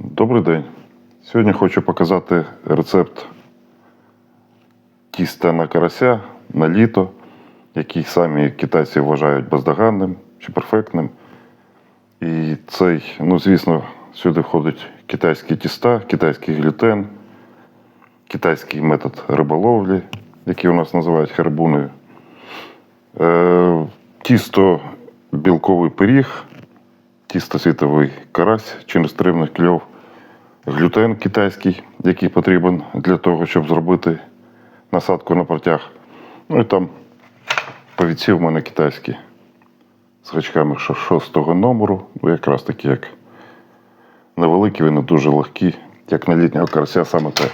Добрий день. Сьогодні хочу показати рецепт тіста на карася на літо, який самі китайці вважають бездоганним чи перфектним. І цей, ну звісно, сюди входять китайські тіста, китайський глютен, китайський метод риболовлі, який у нас називають харбуною. Е, тісто білковий пиріг, тісто світовий карась чи нестримний кльов, глютен китайський, який потрібен для того, щоб зробити насадку на протяг. Ну і там повідці в мене китайські з гачками шостого номеру, ну, якраз такі, як невеликі, вони дуже легкі, як на літнього карася, саме те.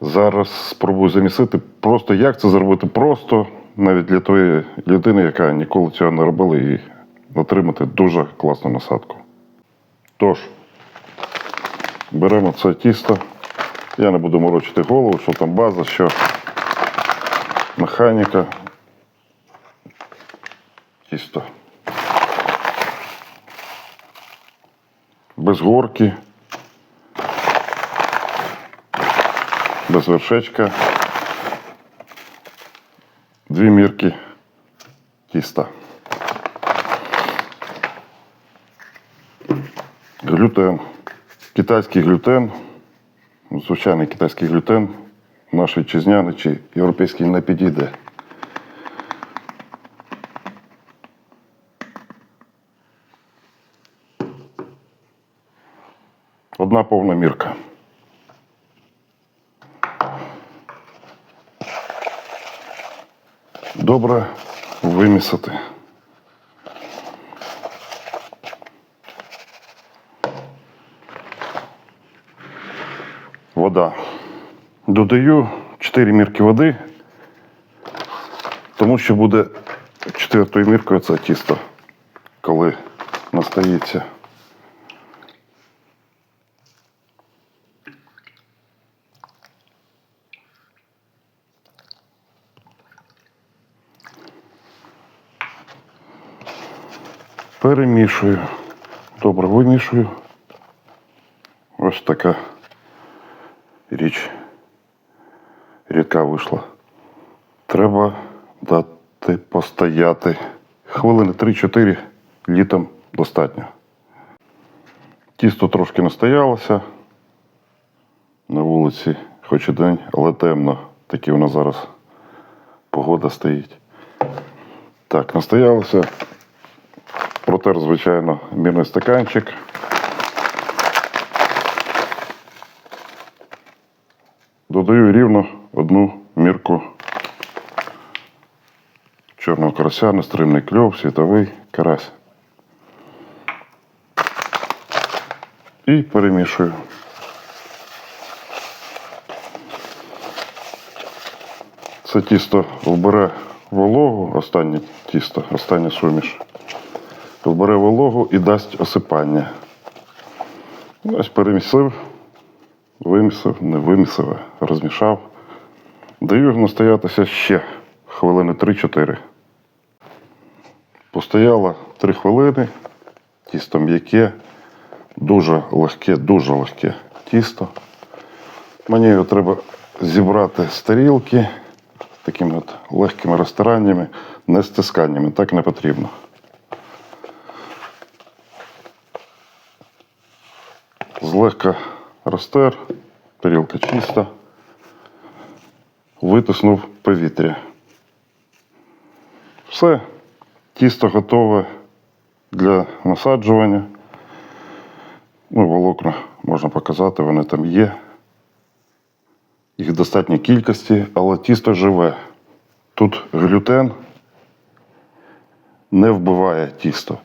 Зараз спробую замісити просто як це зробити просто, навіть для тої людини, яка ніколи цього не робила, і отримати дуже класну насадку. Тож, беремо це тісто. Я не буду морочити голову, що там база, що механіка. Тісто. Без горки. Без вершечка. Дві мірки тіста. Глютен. Китайський глютен. Звичайний китайський глютен. Наш вітчизняний чи європейський не підійде. Одна повна мірка. Добре вимісити. Вода. Додаю 4 мірки води, тому що буде четвертою міркою це тісто, коли настається. Перемішую. Добре вимішую. Ось така річ рідка вийшла. Треба дати постояти. Хвилини 3-4 літом достатньо. Тісто трошки настоялося. На вулиці, хоч і день, але темно. Такі у нас зараз погода стоїть. Так, настоялося. Протер, звичайно, мірний стаканчик. Додаю рівно одну мірку чорного карася, нестримний кльов, світовий карась. І перемішую. Це тісто вбере вологу, останнє тісто, остання суміш. Вбере вологу і дасть осипання. Ось перемісив, вимісив, не вимісив, розмішав. Даю настоятися ще хвилини 3-4. Постояло 3 хвилини, тісто м'яке, дуже легке, дуже легке тісто. Мені його треба зібрати з тарілки такими от легкими розтираннями, не стисканнями, так не потрібно. Злегка розтер, тарілка чиста, витиснув повітря. Все, тісто готове для насаджування. Ну, волокна можна показати, вони там є. Їх достатній кількості, але тісто живе. Тут глютен не вбиває тісто,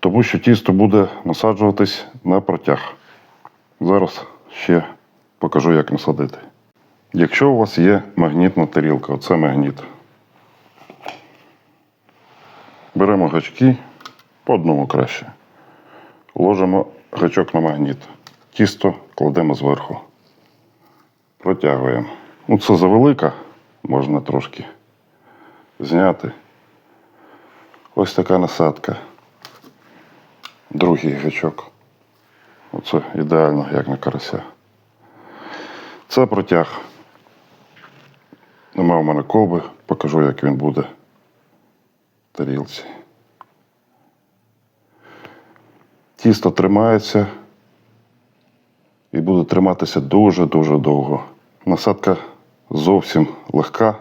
тому що тісто буде насаджуватись на протяг. Зараз ще покажу, як насадити. Якщо у вас є магнітна тарілка, оце магніт. Беремо гачки по одному краще. Ложимо гачок на магніт. Тісто кладемо зверху. Протягуємо. Ну, це завелика, можна трошки зняти. Ось така насадка. Другий гачок. Оце ідеально, як на карася. Це протяг. Нема у мене колби, покажу, як він буде в тарілці. Тісто тримається і буде триматися дуже-дуже довго. Насадка зовсім легка.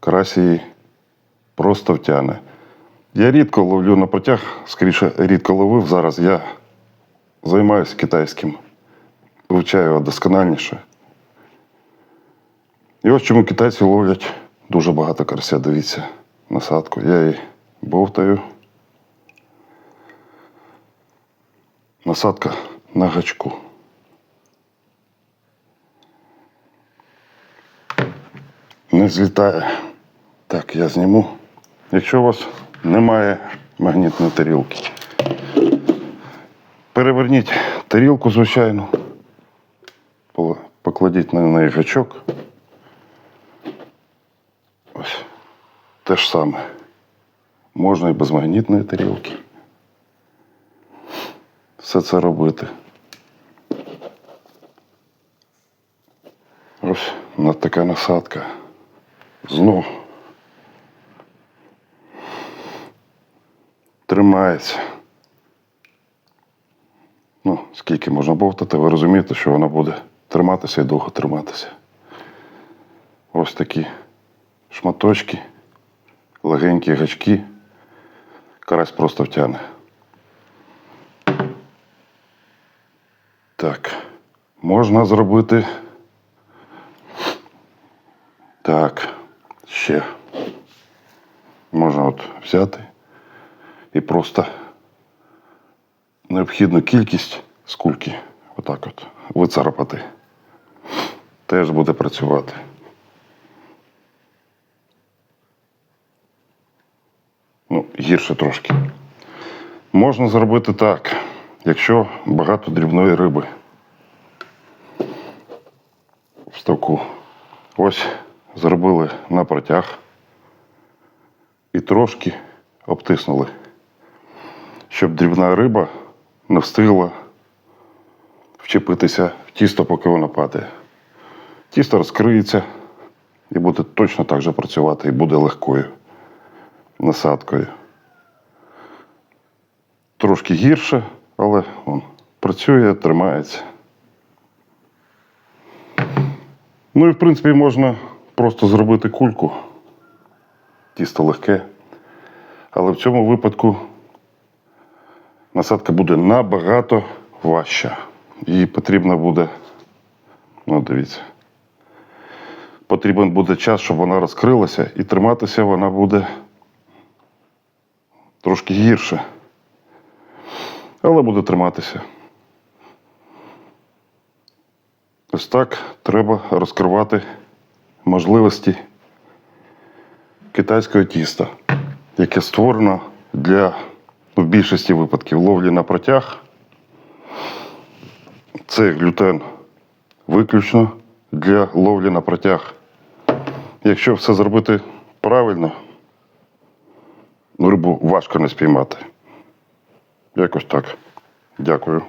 Карась її просто втягне. Я рідко ловлю на протяг, скоріше рідко ловив. Зараз я займаюся китайським, вивчаю його доскональніше. І ось чому китайці ловлять дуже багато карася. Дивіться, насадку. Я її бовтаю. Насадка на гачку. Не злітає. Так, я зніму. Якщо у вас немає магнітної тарілки, переверніть тарілку, звичайно, Пол- покладіть на неї гачок. Ось. Те ж саме. Можна і без магнітної тарілки. Все це робити. Ось на така насадка. Знов. Тримається. Скільки можна бовтати, ви розумієте, що вона буде триматися і довго триматися. Ось такі шматочки, легенькі гачки. Карась просто втягне. Так, можна зробити. Так, ще. Можна от взяти і просто необхідну кількість з кульки отак от вицарапати. Теж буде працювати. Ну, гірше трошки. Можна зробити так, якщо багато дрібної риби в ставку. Ось зробили на протяг і трошки обтиснули, щоб дрібна риба не встигла вчепитися в тісто, поки воно падає. Тісто розкриється і буде точно так же працювати, і буде легкою насадкою. Трошки гірше, але он, працює, тримається. Ну і в принципі можна просто зробити кульку. Тісто легке. Але в цьому випадку насадка буде набагато важча. Їй потрібно буде, ну дивіться, потрібен буде час, щоб вона розкрилася, і триматися вона буде трошки гірше. Але буде триматися. Ось так треба розкривати можливості китайського тіста, яке створено для в більшості випадків ловлі на протяг. Це глютен виключно для ловлі на протяг. Якщо все зробити правильно, рибу важко не спіймати. Якось так. Дякую.